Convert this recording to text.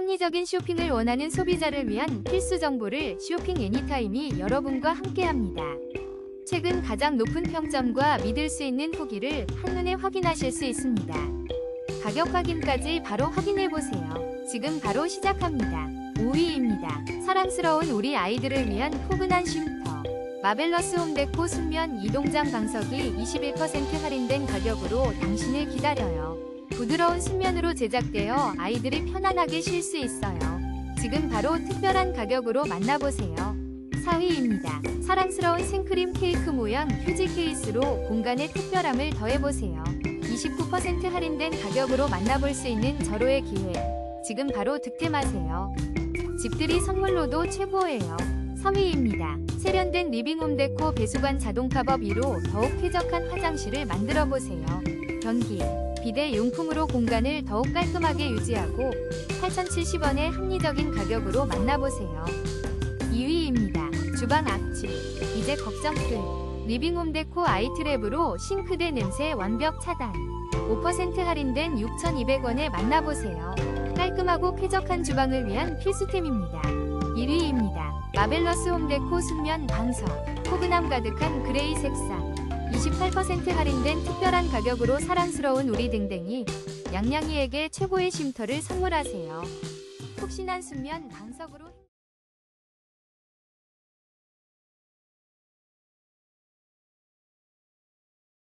합리적인 쇼핑을 원하는 소비자를 위한 필수 정보를 쇼핑 애니타임이 여러분과 함께합니다. 최근 가장 높은 평점과 믿을 수 있는 후기를 한눈에 확인하실 수 있습니다. 가격 확인까지 바로 확인해 보세요. 지금 바로 시작합니다. 5위입니다. 사랑스러운 우리 아이들을 위한 포근한 쉼터. 마벨러스 홈데코 순면 이동장 방석이 21% 할인된 가격으로 당신을 기다려요. 부드러운 순면으로 제작되어 아이들이 편안하게 쉴 수 있어요. 지금 바로 특별한 가격으로 만나보세요. 4위입니다. 사랑스러운 생크림 케이크 모양 휴지 케이스로 공간의 특별함을 더해보세요. 29% 할인된 가격으로 만나볼 수 있는 절호의 기회. 지금 바로 득템하세요. 집들이 선물로도 최고예요. 3위입니다. 세련된 리빙홈 데코 배수관 자동 팝업 2로 더욱 쾌적한 화장실을 만들어 보세요. 변기, 비대 용품으로 공간을 더욱 깔끔하게 유지하고 8,070원의 합리적인 가격으로 만나보세요. 2위입니다. 주방 악취. 이제 걱정 끝. 리빙홈 데코 아이트랩으로 싱크대 냄새 완벽 차단. 5% 할인된 6,200원에 만나보세요. 깔끔하고 쾌적한 주방을 위한 필수템입니다. 1위입니다. 마벨러스 홈데코 순면 방석. 포근함 가득한 그레이 색상. 28% 할인된 특별한 가격으로 사랑스러운 우리 댕댕이 양양이에게 최고의 쉼터를 선물하세요. 푹신한 순면 방석으로